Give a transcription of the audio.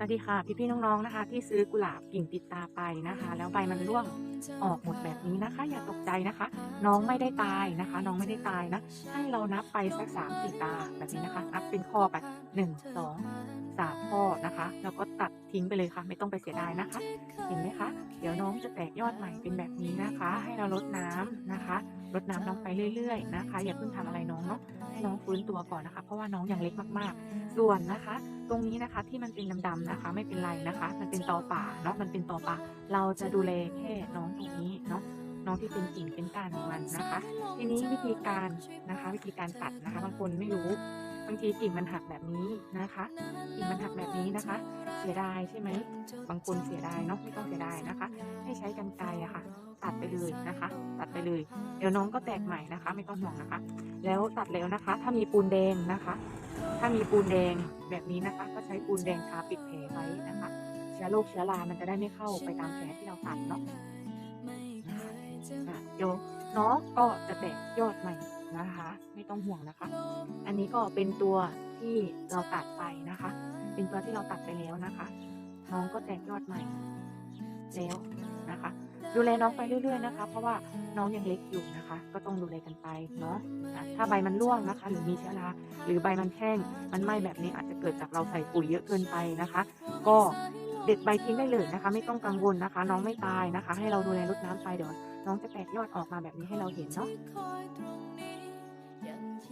สวัสดีค่ะ พี่พี่น้องๆนะคะ ที่ซื้อกุหลาบกิ่งติดตาไปนะคะ แล้วใบมันร่วงออกหมดแบบนี้นะคะ อย่าตกใจนะคะ น้องไม่ได้ตายนะคะ น้องไม่ได้ตายนะ ให้เรานับไปสักสามสี่ตาแบบนี้นะคะ นับเป็นข้อไป หนึ่งสองสามข้อนะคะ แล้วก็ตัดทิ้งไปเลยค่ะ ไม่ต้องไปเสียดายนะคะ เห็นไหมคะ เดี๋ยวน้องจะแตกยอดใหม่เป็นแบบนี้นะคะ ให้เราลดน้ำนะคะลดน้ำน้องไปเรื่อยๆนะคะ อย่าเพิ่งทำอะไรน้องเนาะให้น้องฟื้นตัวก่อนนะคะ เพราะว่าน้องยังเล็กมากๆ ส่วนนะคะ ตรงนี้นะคะที่มันเป็นดำๆนะคะ ไม่เป็นไรนะคะ มันเป็นตอป่าเนาะมันเป็นตอป่า เราจะดูแลแค่น้องตรงนี้เนาะน้องที่เป็นกิ่งเป็นก้านของมันนะคะ ทีนี้วิธีการนะคะ วิธีการตัดนะคะบางคนไม่รู้ บางทีกิ่งมันหักแบบนี้นะคะกิ่งมันหักแบบนี้นะคะ เสียดายใช่ไหมบางคนเสียดายเนาะไม่ต้องเสียดายนะคะ ให้ใช้กรรไกรอะค่ะ ตัดไปเลยนะคะ ตัดไปเลย เดี๋ยวน้องก็แตกใหม่นะคะ ไม่ต้องห่วงนะคะ แล้วตัดแล้วนะคะ ถ้ามีปูนแดงนะคะ ถ้ามีปูนแดงแบบนี้นะคะ ก็ใช้ปูนแดงทาปิดแผลไว้นะคะเชื้อโรคเชื้อรา มันจะได้ไม่เข้าไปตามแผลที่เราตัดเนาะเดี๋ยวน้องก็จะแตกยอดใหม่ ไม่ต้องห่วงนะคะ อันนี้ก็เป็นตัวที่เราตัดไปนะคะ เป็นตัวที่เราตัดไปแล้วนะคะ น้องก็แตกยอดใหม่แล้วนะคะ ดูแลน้องไปเรื่อย ๆ นะคะ เพราะว่าน้องยังเล็กอยู่นะคะ ก็ต้องดูแลกันไปเนาะถ้าใบมันร่วงนะคะ หรือมีเชื้อราหรือใบมันแห้ง มันไหม้แบบนี้อาจจะเกิดจากเราใส่ปุ๋ยเยอะเกินไปนะคะ ก็เด็ดใบทิ้งได้เลยนะคะ ไม่ต้องกังวลนะคะ น้องไม่ตายนะคะ ให้เราดูแลรดน้ำไปเดี๋ยวน้องจะแตกยอดออกมาแบบนี้ให้เราเห็นเนาะ 曾经